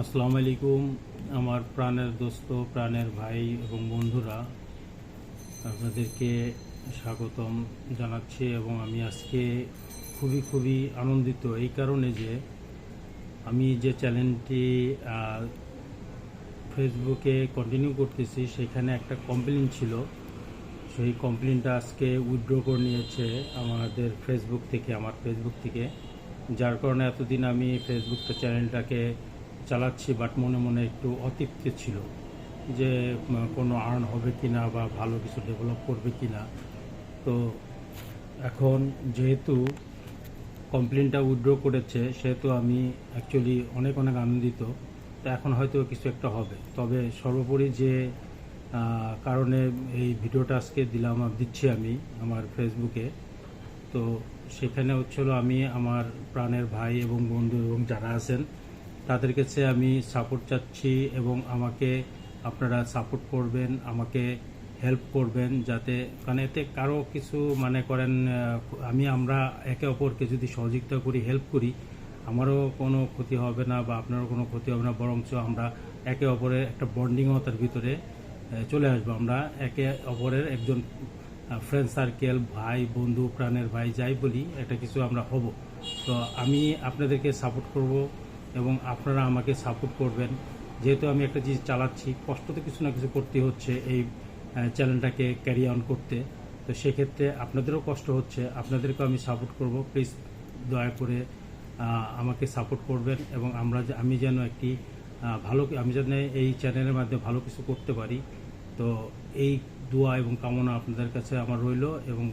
আসসালামু আলাইকুম আমার প্রাণের দোস্ত, প্রাণের ভাই এবং বন্ধুরা, আপনাদেরকে স্বাগতম জানাচ্ছি এবং আমি আজকে খুবই খুবই আনন্দিত এই কারণে যে আমি যে চ্যানেলটি ফেসবুকে কন্টিনিউ করতেছি, সেখানে একটা কমপ্লেন ছিল। সেই কমপ্লেনটা আজকে উইথড্র করে নিয়েছে আমাদের ফেসবুক থেকে, আমার ফেসবুক থেকে। যার কারণে এতদিন আমি ফেসবুকটা চ্যানেলটাকে চালাচ্ছি বাট মনে মনে একটু অতৃপ্ত ছিল যে কোনো আর্ন হবে কিনা বা ভালো কিছু ডেভেলপ করবে কিনা। তো এখন যেহেতু কমপ্লেনটা উইড্র করেছে, সেহেতু আমি অ্যাকচুয়ালি অনেক অনেক আনন্দিত। তো এখন হয়তো কিছু একটা হবে। তবে সর্বোপরি যে কারণে এই ভিডিওটা আজকে দিলাম দিচ্ছি আমি আমার ফেসবুকে তো সেখানে হচ্ছিল আমি, আমার প্রাণের ভাই এবং বন্ধু এবং যারা আছেন তাদের কাছে আমি সাপোর্ট চাচ্ছি এবং আমাকে আপনারা সাপোর্ট করবেন, আমাকে হেল্প করবেন যাতে কারণ এতে কারও কিছু মানে করেন আমি আমরা একে অপরকে যদি সহযোগিতা করি হেল্প করি, আমারও কোনো ক্ষতি হবে না বা আপনারও কোনো ক্ষতি হবে না, বরঞ্চ আমরা একে অপরের একটা বন্ডিংতার ভিতরে চলে আসব। আমরা একে অপরের একজন ফ্রেন্ড সার্কেল ভাই, বন্ধু, প্রাণের ভাই, যাই বলি, একটা কিছু আমরা হব। তো আমি আপনাদেরকে সাপোর্ট করব। এবং আপনারা আমাকে সাপোর্ট করবেন। যেহেতু আমি একটা জিনিস চালাচ্ছি কষ্ট তো কিছু না কিছু করতে হচ্ছে এই চ্যানেলটাকে ক্যারি অন করতে। তো সেক্ষেত্রে আপনাদেরও কষ্ট হচ্ছে, আপনাদেরকেও আমি সাপোর্ট করব। প্লিজ দয়া করে আমাকে সাপোর্ট করবেন এবং আমরা আমি যেন একটি ভালো, আমি যেন এই চ্যানেলের মাধ্যমে ভালো কিছু করতে পারি। তো এই দোয়া এবং কামনা আপনাদের কাছে আমার রইল এবং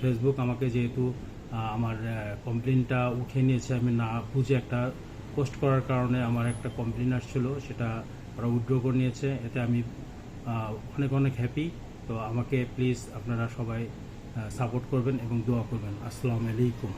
ফেসবুক আমাকে যেহেতু আমার কমপ্লেনটা উঠে নিয়েছে, আমি না বুঝে একটা পোস্ট করার কারণে আমার একটা কমপ্লেন আসছিল সেটা ওরা উইথড্র করে নিয়েছে। এতে আমি অনেক অনেক হ্যাপি তো আমাকে প্লিজ আপনারা সবাই সাপোর্ট করবেন এবং দোয়া করবেন। আসসালামু আলাইকুম।